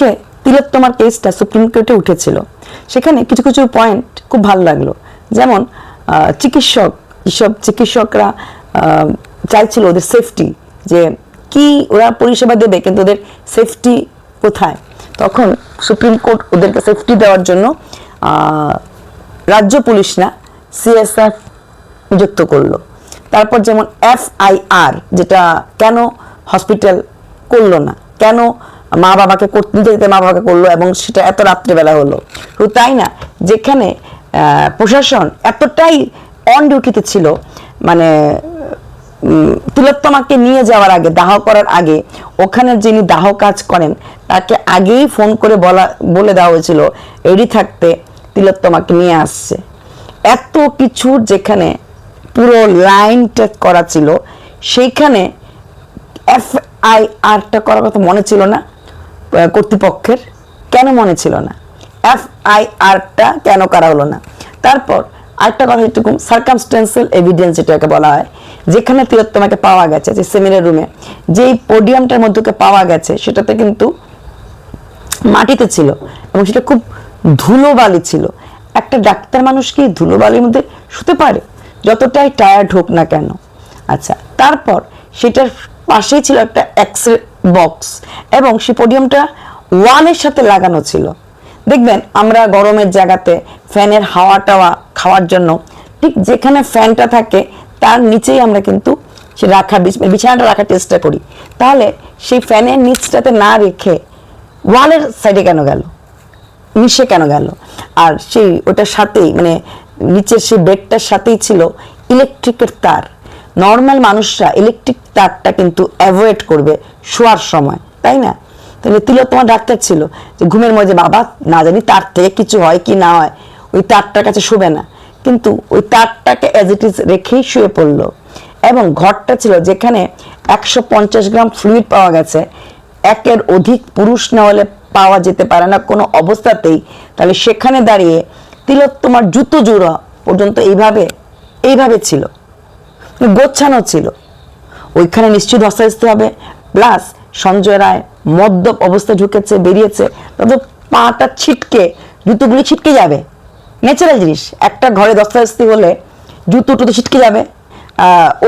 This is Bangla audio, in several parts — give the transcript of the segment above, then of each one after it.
আজকে তিলোত্তমার কেসটা সুপ্রিম কোর্টে উঠেছিল। সেখানে কিছু কিছু পয়েন্ট খুব ভালো লাগল। যেমন চিকিৎসক, যেসব চিকিৎসকরা চাইছিল ওদের সেফটি যে কি ওরা পরিষেবা দেবে কিন্তু ওদের সেফটি কোথায়? তখন সুপ্রিম কোর্ট ওদেরকে সেফটি দেওয়ার জন্য রাজ্য পুলিশ না সিএসএফ নিযুক্ত করল। তারপর যেমন এফআইআর যেটা কেন হসপিটাল করল না, কেন মা বাবাকে করতে যেতে মা বাবাকে করল এবং সেটা এত রাত্রেবেলা হলো। শুধু তাই না? যেখানে প্রশাসন এতটাই অন ডিউটিতে ছিল মানে তিলোত্তমাকে নিয়ে যাওয়ার আগে, দাহ করার আগে, ওখানে যিনি দাহ কাজ করেন, তাকে আগেই ফোন করে বলা, বলে দেওয়া হয়েছিল রেডি থাকতে তিলোত্তমাকে নিয়ে আসছে। এত কিছু যেখানে পুরো লাইনটা করা ছিল, সেইখানে এফআইআরটা করার কথা মনে ছিল না? কর্তৃপক্ষের কেন মনে ছিল না? এফ আই এফআইআরটা কেন করা হলো না? তারপর আরেকটা কথা একটু সার্কামস্টেন্সিয়াল এভিডেন্স যেটাকে বলা হয়, যেখানে তিলোত্তমাকে পাওয়া গেছে, যে সেমিনার রুমে, যেই পোডিয়ামটার মধ্যে পাওয়া গেছে, সেটাতে কিন্তু মাটিতে ছিল এবং সেটা খুব ধুলোবালি ছিল। একটা ডাক্তার মানুষ কি ধুলোবালির মধ্যে শুতে পারে? যতটাই টায়ার্ড হোক না কেন। আচ্ছা তারপর সেটার পাশেই ছিল একটা এক্স বক্স এবং সে পোডিয়ামটা ওয়ালের সাথে লাগানো ছিল। দেখবেন, আমরা গরমের জায়গাতে ফ্যানের হাওয়া টাওয়া খাওয়ার জন্য ঠিক যেখানে ফ্যানটা থাকে, তার নিচেই আমরা কিন্তু সে রাখা বিছানাটা রাখার চেষ্টা করি। তাহলে সেই ফ্যানের নিচটাতে না রেখে ওয়ালের সাইডে কেন গেল? মিশে কেন গেল? আর সেই ওটার সাথেই মানে নিচের সেই বেডটার সাথেই ছিল ইলেকট্রিকের তার। নর্মাল মানুষরা ইলেকট্রিক তারটা কিন্তু অ্যাভয়েড করবে শোয়ার সময়, তাই না? তাহলে তিলোত্তমা ডাক্তার ছিল যে ঘুমের মধ্যে, বাবা, না জানি তার থেকে কিছু হয় কি না হয়, ওই তারটার কাছে শোবে না। কিন্তু ওই তারটাকে অ্যাজ ইট ইজ রেখেই শুয়ে পড়ল। এবং ঘরটা ছিল যেখানে একশো পঞ্চাশ গ্রাম ফ্লুইড পাওয়া গেছে। একের অধিক পুরুষ না হলে পাওয়া যেতে পারে না কোনো অবস্থাতেই। তাহলে সেখানে দাঁড়িয়ে তিলোত্তমার জুতো জোড়া পর্যন্ত এইভাবে এইভাবে ছিল। গোছানো ছিল। ওইখানে নিশ্চয়ই ধস্তাধস্তি হবে। প্লাস সঞ্জয় রায় মদ্যপ অবস্থায় ঢুকেছে, বেরিয়েছে। তত পাটা ছিটকে, জুতোগুলি ছিটকে যাবে। ন্যাচারাল জিনিস। একটা ঘরে ধস্তাধস্তি হলে জুতো টুতো ছিটকে যাবে।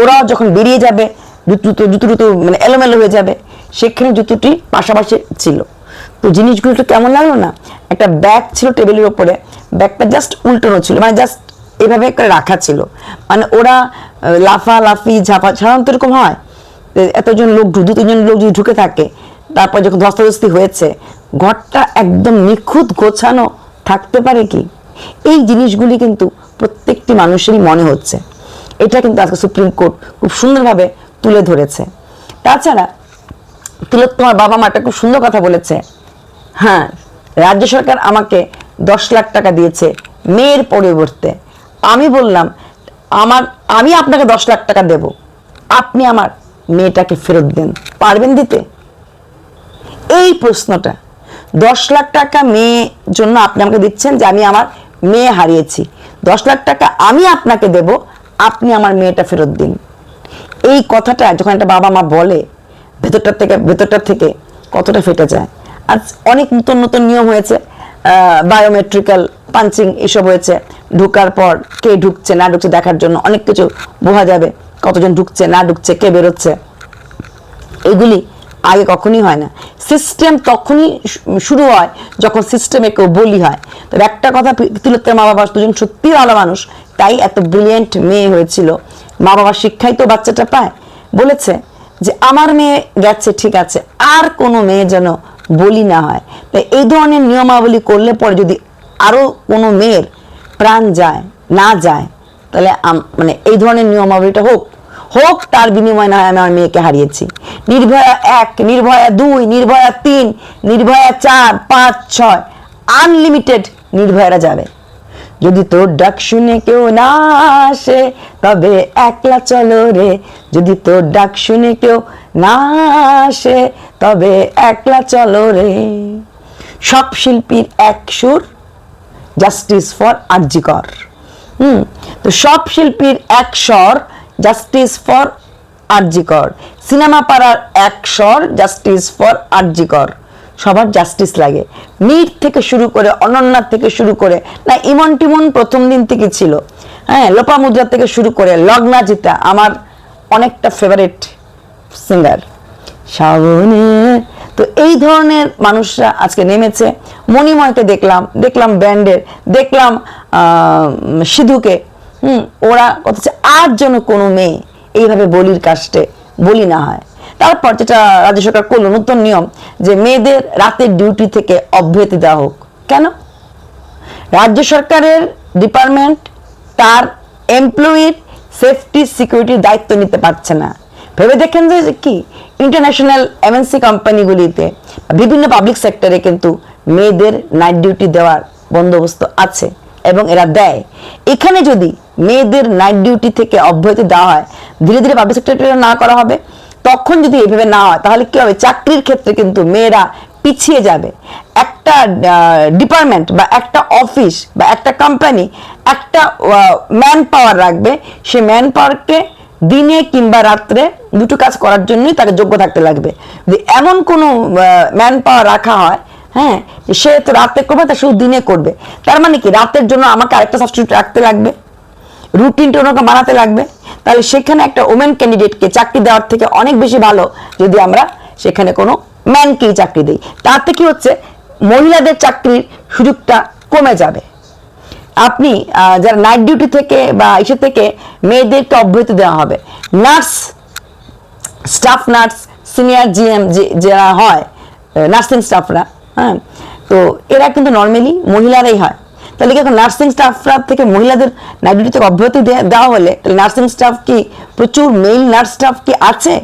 ওরাও যখন বেরিয়ে যাবে, জুতো জুতো টুতো মানে এলোমেলো হয়ে যাবে। সেখানে জুতোটি পাশাপাশি ছিল। তো জিনিসগুলো একটু কেমন লাগল না? একটা ব্যাগ ছিল টেবিলের ওপরে ব্যাগটা জাস্ট উল্টানো ছিল। মানে জাস্ট এভাবে করে রাখা ছিল। মানে ওরা লাফা লাফি ঝাপা, সাধারণত এরকম হয় এতজন লোক দু, তিনজন লোক যদি ঢুকে থাকে, তারপর যখন ধস্তাধস্তি হয়েছে, ঘরটা একদম নিখুঁত, গোছানো থাকতে পারে কি? এই জিনিসগুলি কিন্তু প্রত্যেকটি মানুষেরই মনে হচ্ছে। এটা কিন্তু আজকে সুপ্রিম কোর্ট খুব সুন্দরভাবে তুলে ধরেছে। তাছাড়া তিলোত্তমার বাবা মা একটা খুব সুন্দর কথা বলেছে। হ্যাঁ রাজ্য সরকার আমাকে দশ লাখ টাকা দিয়েছে, মেয়ের পরিবর্তে। আমি বললাম, আমার, আমি আপনাকে দশ লাখ টাকা দেব। আপনি আমার মেয়েটাকে ফেরত দেন। পারবেন দিতে? এই প্রশ্নটা, দশ লাখ টাকা মেয়ে জন্য আপনি আমাকে দিচ্ছেন যে আমি আমার মেয়ে হারিয়েছি। দশ লাখ টাকা আমি আপনাকে দেব, আপনি আমার মেয়েটা ফেরত দিন। এই কথাটা যখন একটা বাবা মা বলে, ভেতরটার থেকে ভেতরটার থেকে কতটা ফেটে যায়। আর অনেক নতুন নতুন নিয়ম হয়েছে। বায়োমেট্রিক্যাল পাঞ্চিং এসব হয়েছে। ঢোকার পর কে ঢুকছে, না ঢুকছে দেখার জন্য অনেক কিছু বোঝা যাবে। কতজন ঢুকছে, না ঢুকছে, কে বেরোচ্ছে। এগুলি আগে কখনই হয় না। সিস্টেম তখনই শুরু হয় যখন সিস্টেমে কেউ বলি হয়। তবে একটা কথা তিলোত্তমার মা বাবা দুজন সত্যি ভালো মানুষ, তাই এত ব্রিলিয়েন্ট মেয়ে হয়েছিল। মা বাবার শিক্ষাই তো বাচ্চাটা পায়। বলেছে যে, আমার মেয়ে গেছে, ঠিক আছে। আর কোনো মেয়ে যেন বলি না হয়। তাই এই ধরনের নিয়মাবলী করলে পরে যদি আরও কোনো মেয়ের প্রাণ যায়, না যায়, তাহলে মানে এই ধরনের নিয়মাবলীটা হোক হোক তার বিনিময় না আমি আমার মেয়েকে হারিয়েছি। নির্ভয়া এক, নির্ভয়া দুই, নির্ভয়া তিন, নির্ভয়া চার, পাঁচ, ছয়, আনলিমিটেড নির্ভয়রা যাবে। যদি তোর ডাক শুনে কেউ না আসে, তবে একলা চলো রে। যদি তোর ডাক শুনে কেউ না আসে, তবে একলা চলো রে। সব শিল্পীর এক সুর, জাস্টিস ফর আরজিকর। হুম, তো সব শিল্পীর এক স্বর, জাস্টিস ফর আরজিকর। সিনেমা পাড়ার এক স্বর, জাস্টিস ফর আরজিকর। সবার জাস্টিস লাগে। মিট থেকে শুরু করে অনন্যার থেকে শুরু করে, না, ইমন টিমন প্রথম দিন থেকে ছিল। হ্যাঁ লোপামুদ্রা থেকে শুরু করে লগ্না জিতা আমার অনেকটা ফেভারিট সিঙ্গার শ্রাবণে তো এই ধরনের মানুষরা আজকে নেমেছে। মণিময়কে দেখলাম দেখলাম ব্যান্ডের দেখলাম সিধুকে। হুম, ওরা কত আর যেন কোনো মেয়ে এইভাবে বলির কাস্টে বলি না হয়। তারপর যেটা রাজ্য সরকার করল, নতুন নিয়ম যে মেয়েদের রাতের ডিউটি থেকে অব্যাহতি দেওয়া হোক। কেন? রাজ্য সরকারের ডিপার্টমেন্ট তার এমপ্লয়ির সেফটি সিকিউরিটির দায়িত্ব নিতে পারছে না। ভেবে দেখেন যে কি? ইন্টারন্যাশনাল এমএনসি কোম্পানিগুলিতে বিভিন্ন পাবলিক সেক্টরে কিন্তু মেয়েদের নাইট ডিউটি দেওয়ার বন্দোবস্ত আছে এবং এরা দেয়। এখানে যদি মেয়েদের নাইট ডিউটি থেকে অব্যাহতি দেওয়া হয়, ধীরে ধীরে পাবলিক সেক্টরে না করা হবে। তখন যদি এভাবে না হয়, তাহলে কি হবে? চাকরির ক্ষেত্রে কিন্তু মেয়েরা পিছিয়ে যাবে। একটা ডিপার্টমেন্ট বা একটা অফিস বা একটা কোম্পানি একটা ম্যান পাওয়ার রাখবে। সে ম্যান পাওয়ারকে দিনে কিংবা রাত্রে দুটো কাজ করার জন্যই তাকে যোগ্য থাকতে লাগবে। যদি এমন কোনো ম্যান পাওয়ার রাখা হয় হ্যাঁ সে তো রাতে করবে, তা শুধু দিনে করবে। তার মানে কি? রাতের জন্য আমাকে আরেকটা সাবস্টিটিউট রাখতে লাগবে। রুটিনটা ওনাকে বানাতে লাগবে। তাহলে সেখানে একটা ওমেন ক্যান্ডিডেটকে চাকরি দেওয়ার থেকে অনেক বেশি ভালো যদি আমরা সেখানে কোনো ম্যানকেই চাকরি দিই। তাতে কি হচ্ছে? মহিলাদের চাকরির সুযোগটা কমে যাবে। আপনি যারা নাইট ডিউটি থেকে বা ইসে থেকে মেয়েদেরকে অব্যাহতি দেওয়া হবে। Nurse staff nurse senior GM যারা হয় নার্সিং স্টাফরা হ্যাঁ তো এরা কিন্তু নর্মালি মহিলারাই হয়। তাহলে কি এখন নার্সিং স্টাফরা থেকে মহিলাদের নাইট থেকে অব্যাহতি দেওয়া হলে তাহলে নার্সিং স্টাফ কি প্রচুর মেইল নার্স স্টাফ কি আছে?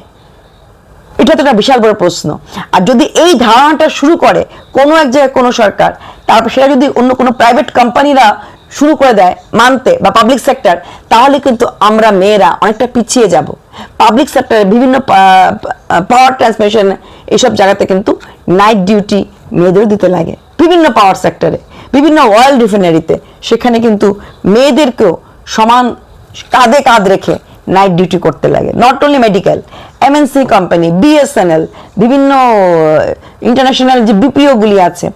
এটা তো একটা বিশাল বড় প্রশ্ন। আর যদি এই ধারণাটা শুরু করে কোনো এক জায়গায় কোনো সরকার তারপর সেটা যদি অন্য কোনো প্রাইভেট কোম্পানিরা শুরু করে দেয়, মানতে বা পাবলিক সেক্টর তাহলে কিন্তু আমরা মেয়েরা অনেকটা পিছিয়ে যাব। পাবলিক সেক্টরে বিভিন্ন পাওয়ার ট্রান্সমিশন এইসব জায়গাতে কিন্তু নাইট ডিউটি মেয়েদেরও দিতে লাগে। বিভিন্ন পাওয়ার সেক্টরে বিভিন্ন অয়েল রিফাইনারিতে সেখানে কিন্তু মেয়েদেরকেও সমান কাঁধে কাঁধ রেখে নাইট ডিউটি করতে লাগে। Not only medical MNC company BSNL বিভিন্ন ইন্টারন্যাশনাল যে বিপিওগুলি আছে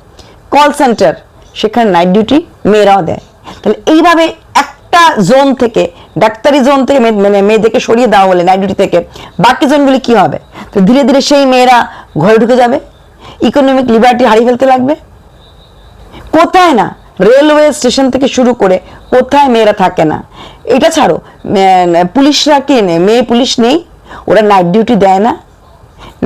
কল সেন্টার সেখানে নাইট ডিউটি মেয়েরাও দেয়। তাহলে এইভাবে একটা জোন থেকে, ডাক্তারি জোন থেকে মানে মেয়েদেরকে সরিয়ে দেওয়া হলে নাইট ডিউটি থেকে বাকি জোনগুলি কি হবে? তো ধীরে ধীরে সেই মেয়েরা ঘরে ঢুকে যাবে ইকোনমিক লিবার্টি হারিয়ে ফেলতে লাগবে কোথায় না? রেলওয়ে স্টেশন থেকে শুরু করে কোথায় মেয়েরা থাকে না? এটা ছাড়ো পুলিশরা কে নেই মেয়ে পুলিশ নেই? ওরা নাইট ডিউটি দেয় না?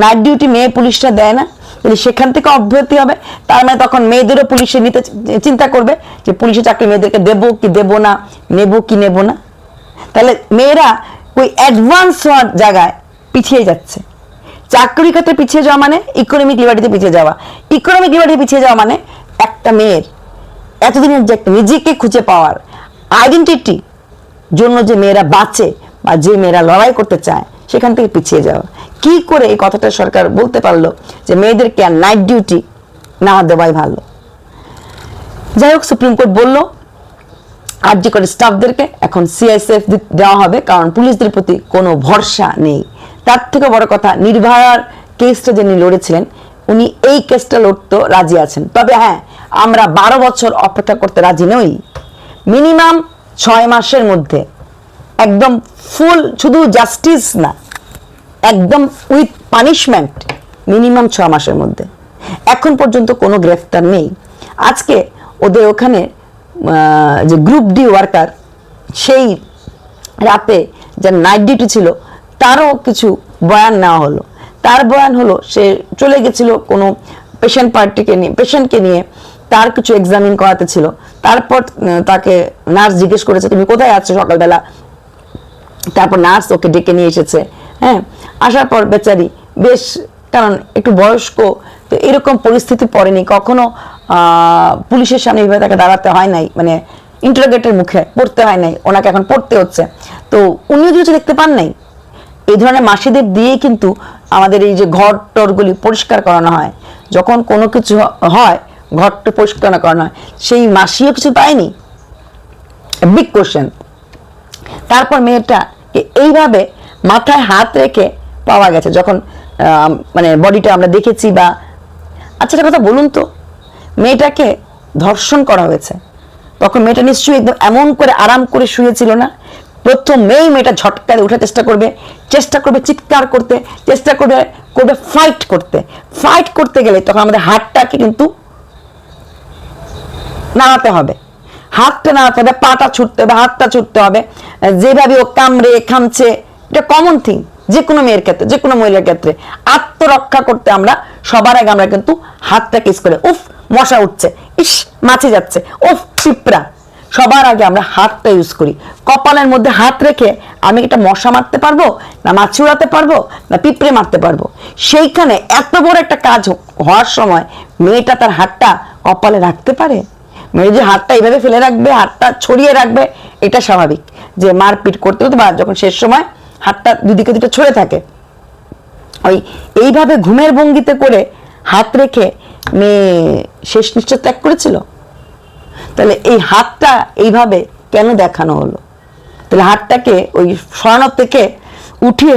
নাইট ডিউটি মেয়ে পুলিশরা দেয় না? তাহলে সেখান থেকে অব্যাহতি হবে, তার মানে তখন মেয়েদেরও পুলিশে নিতে চিন্তা করবে যে পুলিশে চাকরি মেয়েদেরকে দেবো কি দেবো না, নেব কি নেব না? তাহলে মেয়েরা ওই অ্যাডভান্স হওয়ার জায়গায় পিছিয়ে যাচ্ছে। চাকরি ক্ষেত্রে পিছিয়ে যাওয়া মানে ইকোনমিক লিবার্টিতে পিছিয়ে যাওয়া। ইকোনমিক লিবার্টি পিছিয়ে যাওয়া মানে একটা মেয়ের, এতদিনের যে একটা নিজেকে খুঁজে পাওয়ার আইডেন্টিটি জন্য যে মেয়েরা বাঁচে বা যে মেয়েরা লড়াই করতে চায়, সেখান থেকে পিছিয়ে যাওয়া। কি করে এই কথাটা সরকার বলতে পারল যে মেয়েদেরকে আর নাইট ডিউটি না দেওয়াই ভালো? যাই হোক সুপ্রিম কোর্ট বলল আরজি করে স্টাফদেরকে এখন সিআইএসএফ দেওয়া হবে, কারণ পুলিশদের প্রতি কোনো ভরসা নেই। তার থেকে বড় কথা, নির্ভয়ার কেসটা যিনি লড়েছিলেন উনি এই কেসটা লড়তে রাজি আছেন। তবে হ্যাঁ আমরা বারো বছর অপেক্ষা করতে রাজি নই। মিনিমাম ছয় মাসের মধ্যে। একদম ফুল, শুধু জাস্টিস না, একদম উইথ পানিশমেন্ট মিনিমাম ছ মাসের মধ্যে। এখন পর্যন্ত কোনো গ্রেফতার নেই। আজকে ওদের ওখানে যে গ্রুপ ডি ওয়ার্কার, সেই রাতে যে নাইট ডিউটি ছিল, তারও কিছু বয়ান নেওয়া হলো। তার বয়ান হলো, সে চলে গেছিল কোনো পেশেন্ট পার্টিকে নিয়ে পেশেন্টকে নিয়ে তার কিছু এক্সামিন করাতে ছিল। তারপর তাকে নার্স জিজ্ঞেস করেছে, তুমি কোথায় আছো সকালবেলা? তারপর নার্স ওকে ডেকে নিয়ে এসেছে। হ্যাঁ আসার পর বেচারি বেশ, কারণ একটু বয়স্ক, তো এরকম পরিস্থিতি পড়েনি। কখনো পুলিশের সামনে এইভাবে তাকে দাঁড়াতে হয় নাই মানে ইন্টারোগেটের মুখে পড়তে হয় নাই, ওনাকে এখন পড়তে হচ্ছে। তো উনিও কিছু দেখতে পান নাই। এই ধরনের মাসিদের দিয়েই কিন্তু আমাদের এই যে ঘর টরগুলি পরিষ্কার করানো হয়, যখন কোনো কিছু হয়, ঘরটা পরিষ্কার করানো হয়, সেই মাসিও কিছু পায়নি? বিগ কোশ্চেন তারপর মেয়েটা এইভাবে মাথায় হাত রেখে পাওয়া গেছে, যখন মানে বডিটা আমরা দেখেছি বা আচ্ছা একটা কথা বলুন তো, মেয়েটাকে ধর্ষণ করা হয়েছে, তখন মেয়েটা নিশ্চয়ই একদম এমন করে আরাম করে শুয়েছিল না? প্রথম মেয়ে মেয়েটা ঝটকা দিয়ে ওঠার চেষ্টা করবে চেষ্টা করবে চিৎকার করতে, চেষ্টা করবে করবে ফাইট করতে। ফাইট করতে গেলে তখন আমাদের হাতটাকে কিন্তু নাড়াতে হবে। হাতটা নাড়াতে হবে, পাটা ছুটতে হবে, হাতটা ছুটতে হবে। যেভাবে ও কামড়ে, খামছে, এটা কমন থিং যে কোনো মেয়ের ক্ষেত্রে যে কোনো মহিলার ক্ষেত্রে। আত্মরক্ষা করতে আমরা, সবার আগে আমরা কিন্তু হাতটা কিস করে। উফ, মশা উঠছে, ইস, মাছি যাচ্ছে, উফ, পিঁপড়া। সবার আগে আমরা হাতটা ইউজ করি। কপালের মধ্যে হাত রেখে আমি এটা মশা মারতে পারব? না মাছি উড়াতে পারব? না পিঁপড়ে মারতে পারব? সেইখানে এত বড় একটা কাজ হওয়ার সময় মেয়েটা তার হাতটা কপালে রাখতে পারে? মেয়ে যে হাতটা এইভাবে ফেলে রাখবে, হাতটা ছড়িয়ে রাখবে, এটা স্বাভাবিক। যে মারপিট করতে হতে বা যখন শেষ সময় হাতটা দুদিকে দুটো ছড়ে থাকে, ওই এইভাবে ঘুমের ভঙ্গিতে করে হাত রেখে মেয়ে শেষ নিশ্চয় ত্যাগ করেছিল? তাহলে এই হাতটা এইভাবে কেন দেখানো হলো? তাহলে হাতটাকে ওই সরানোর থেকে উঠিয়ে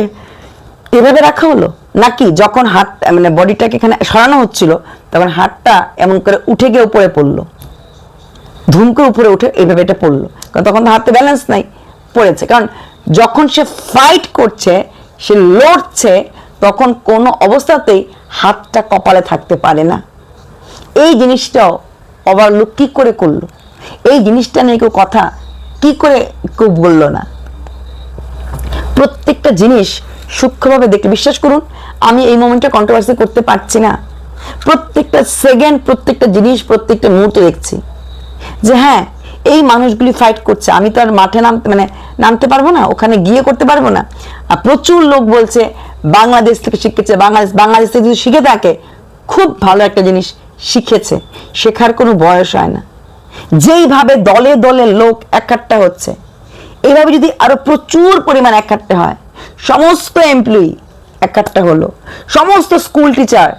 এভাবে রাখা হলো? নাকি যখন হাত মানে বডিটাকে এখানে সরানো হচ্ছিল, তখন হাতটা এমন করে উঠে গিয়ে উপরে পড়ল? ধুম করে উপরে উঠে এইভাবে এটা পড়ল। কারণ তখন তো হাতে ব্যালেন্স নাই, পড়েছে। কারণ যখন সে ফাইট করছে, সে লড়ছে, তখন কোনো অবস্থাতেই হাতটা কপালে থাকতে পারে না। এই জিনিসটাও ওভারলুক কি করে করল? এই জিনিসটা নিয়ে কেউ কথা কি করে কেউ বলল না? প্রত্যেকটা জিনিস সূক্ষ্মভাবে দেখে বিশ্বাস করুন, আমি এই মোমেন্টটা কন্ট্রোভার্সি করতে পারছি না। প্রত্যেকটা সেকেন্ড প্রত্যেকটা জিনিস, প্রত্যেকটা মুহূর্ত দেখছি যে হ্যাঁ এই মানুষগুলি ফাইট করছে। আমি তো আর মাঠে নামতে মানে নামতে পারব না, ওখানে গিয়ে করতে পারব না। আর প্রচুর লোক বলছে, বাংলাদেশ থেকে শিখেছে, বাংলাদেশ বাংলাদেশ থেকে যদি শিখে থাকে, খুব ভালো একটা জিনিস শিখেছে, শেখার কোনো বয়স হয় না। যেইভাবে দলে দলে লোক একাট্টা হচ্ছে এইভাবে যদি আরও প্রচুর পরিমাণ একাট্টা হয়, সমস্ত এমপ্লয়ি একাট্টা হলো, সমস্ত স্কুল টিচার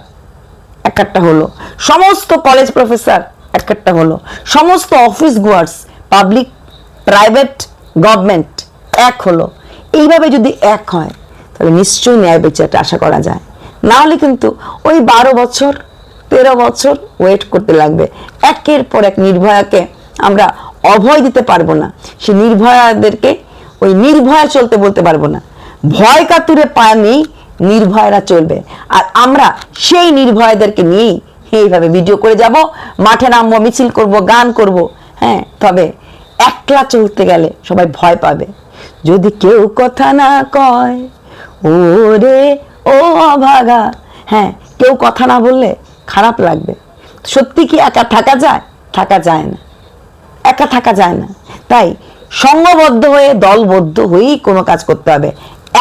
একটা হলো, সমস্ত কলেজ প্রফেসর একটা হলো, সমস্ত office goers public private government এক হলো। এইভাবে যদি এক হয়, তাহলে নিশ্চয়ই ন্যায় বিচারটা আশা করা যায়। না হলে কিন্তু ওই বারো বছর তেরো বছর ওয়েট করতে লাগবে। একের পর এক নির্ভয়াকে আমরা অভয় দিতে পারব না। সে নির্ভয়াদেরকে, ওই নির্ভয়া চলতে বলতে পারব না। ভয় কাতুরে পায় নেই নির্ভয়রা চলবে। আর আমরা সেই নির্ভয়দেরকে নিয়েই এইভাবে ভিডিও করে যাব। মাঠে নামবো, মিছিল করব, গান করব। হ্যাঁ তবে একলা চলতে গেলে সবাই ভয় পাবে। যদি কেউ কথা না কয়, ওরে ও অভাগা। হ্যাঁ কেউ কথা না বললে খারাপ লাগবে। সত্যি কি একা থাকা যায়? থাকা যায় না। একা থাকা যায় না। তাই সঙ্গবদ্ধ হয়ে দলবদ্ধ হয়েই কোনো কাজ করতে হবে।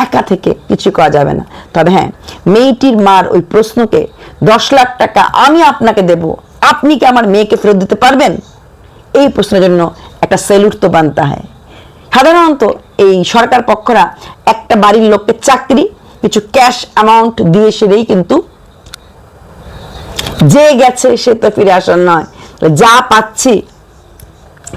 একা থেকে কিছু করা যাবে না। তবে হ্যাঁ মেয়েটির মার ওই প্রশ্নকে দশ লাখ টাকা আমি আপনাকে দেব। আপনি কি আমার মেয়েকে ফেরত দিতে পারবেন? এই প্রশ্নের জন্য একটা সেলুট তো বানতে হয়। সাধারণত এই সরকার পক্ষরা একটা বাড়ির লোককে চাকরি, কিছু ক্যাশ অ্যামাউন্ট দিয়ে সেরেই কিন্তু যে গেছে সে তো ফিরে আসার নয়। যা পাচ্ছি,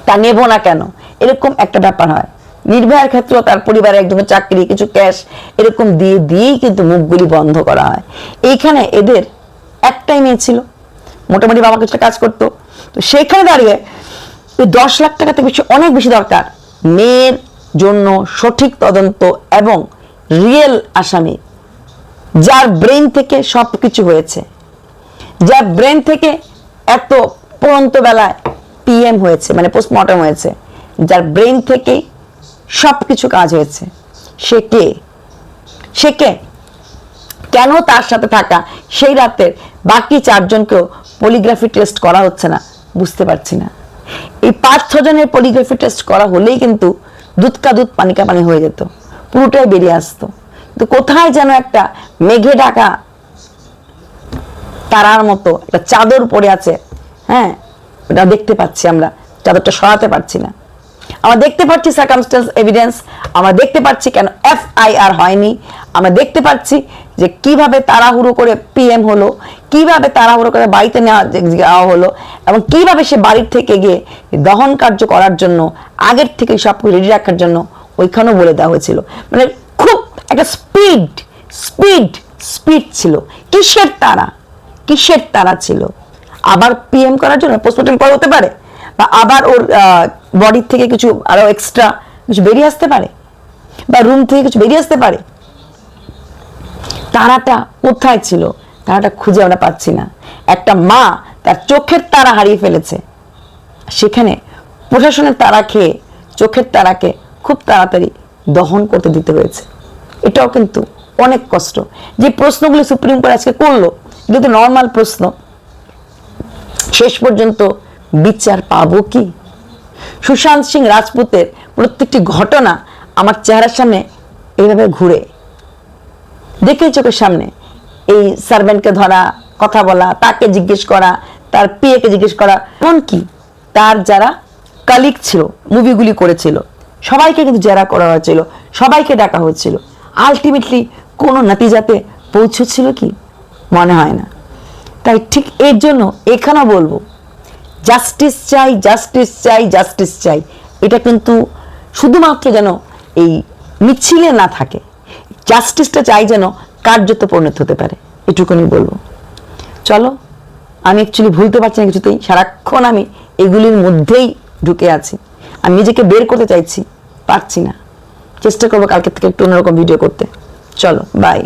তা নেব না কেন? এরকম একটা ব্যাপার হয়। নির্ভয়ার ক্ষেত্রেও তার পরিবারের একজনের চাকরি, কিছু ক্যাশ এরকম দিয়ে দিয়েই কিন্তু মুখগুলি বন্ধ করা হয়। এইখানে এদের একটাই মেয়ে ছিল। মোটামুটি বাবা কিছু কাজ করতো। তো সেখানে দাঁড়িয়ে ওই দশ লাখ টাকা থেকে বেশি, অনেক বেশি দরকার। মেয়ের জন্য সঠিক তদন্ত এবং রিয়েল আসামি, যার ব্রেন থেকে সব কিছু হয়েছে। যার ব্রেন থেকে এত পরন্ত বেলায় পিএম হয়েছে মানে পোস্টমর্টম হয়েছে, যার ব্রেন থেকেই সব কিছু কাজ হয়েছে। সে কে? সে কে? কেন তার সাথে থাকা? সেই রাতের বাকি চারজনকেও পলিগ্রাফি টেস্ট করা হচ্ছে না, বুঝতে পারছি না। এই পাঁচ ছজনের পলিগ্রাফি টেস্ট করা হলেই কিন্তু দুধ কা দুধ পানিকা পানি হয়ে যেত। পুরোটাই বেরিয়ে আসতো। তো কোথায় যেন একটা মেঘে ঢাকা তারার মতো, একটা চাদর পড়ে আছে হ্যাঁ? ওটা দেখতে পাচ্ছি আমরা, চাদরটা সরাতে পারছি না। আমরা দেখতে পাচ্ছি সার্কামস্টেন্স এভিডেন্স আমরা দেখতে পাচ্ছি কেন এফআইআর হয়নি, আমরা দেখতে পাচ্ছি যে কীভাবে তাড়াহুড়ো করে পিএম হলো, কীভাবে তাড়াহুড়ো করে বাড়িতে নেওয়া, যাওয়া হলো, এবং কীভাবে সে বাড়ির থেকে গিয়ে দহন কার্য করার জন্য, আগের থেকে সব কিছু রেডি রাখার জন্য ওইখানেও বলে দেওয়া হয়েছিল। মানে খুব একটা স্পিড স্পিড স্পিড ছিল। কিসের তারা? কিসের তারা ছিল? আবার পিএম করার জন্য পোস্টমর্টম করা হতে পারে? বা আবার ওর বডির থেকে কিছু আরও এক্সট্রা কিছু বেরিয়ে আসতে পারে? বা রুম থেকে কিছু বেরিয়ে আসতে পারে? তারাটা কোথায় ছিল? তারাটা খুঁজে আমরা পাচ্ছি না। একটা মা তার চোখের তারা হারিয়ে ফেলেছে। সেখানে প্রশাসনের তারা খেয়ে চোখের তারাকে খুব তাড়াতাড়ি দহন করতে দিতে হয়েছে। এটাও কিন্তু অনেক কষ্ট। যে প্রশ্নগুলি সুপ্রিম কোর্ট আজকে করল তো নর্মাল প্রশ্ন, শেষ পর্যন্ত বিচার পাবো কি? সুশান্ত সিং রাজপুতের প্রত্যেকটি ঘটনা আমার চেহারার সামনে এইভাবে ঘুরে। দেখেই চোখের সামনে এই সার্ভেন্টকে ধরা, কথা বলা, তাকে জিজ্ঞেস করা, তার পিএকে জিজ্ঞেস করা, এমনকি তার যারা কালিক ছিল, মুভিগুলি করেছিল, সবাইকে কিন্তু জেরা করা হয়েছিল, সবাইকে ডাকা হয়েছিল। আলটিমেটলি কোনো নাতিজাতে পৌঁছেছিল কি? মনে হয় না। তাই ঠিক এর জন্য এখানেও বলব জাস্টিস চাই জাস্টিস চাই জাস্টিস চাই। এটা কিন্তু শুধুমাত্র যেন এই মিছিলে না থাকে জাস্টিসটা চাই যেন কার্যত পরিণত হতে পারে, এটুকুনি বলব। চলো, আমি অ্যাকচুয়ালি ভুলতে পারছি না কিছুতেই, সারাক্ষণ আমি এগুলির মধ্যেই ঢুকে আছি। আমি নিজেকে বের করতে চাইছি, পারছি না। চেষ্টা করব কালকে থেকে একটু অন্যরকম ভিডিও করতে। চলো বাই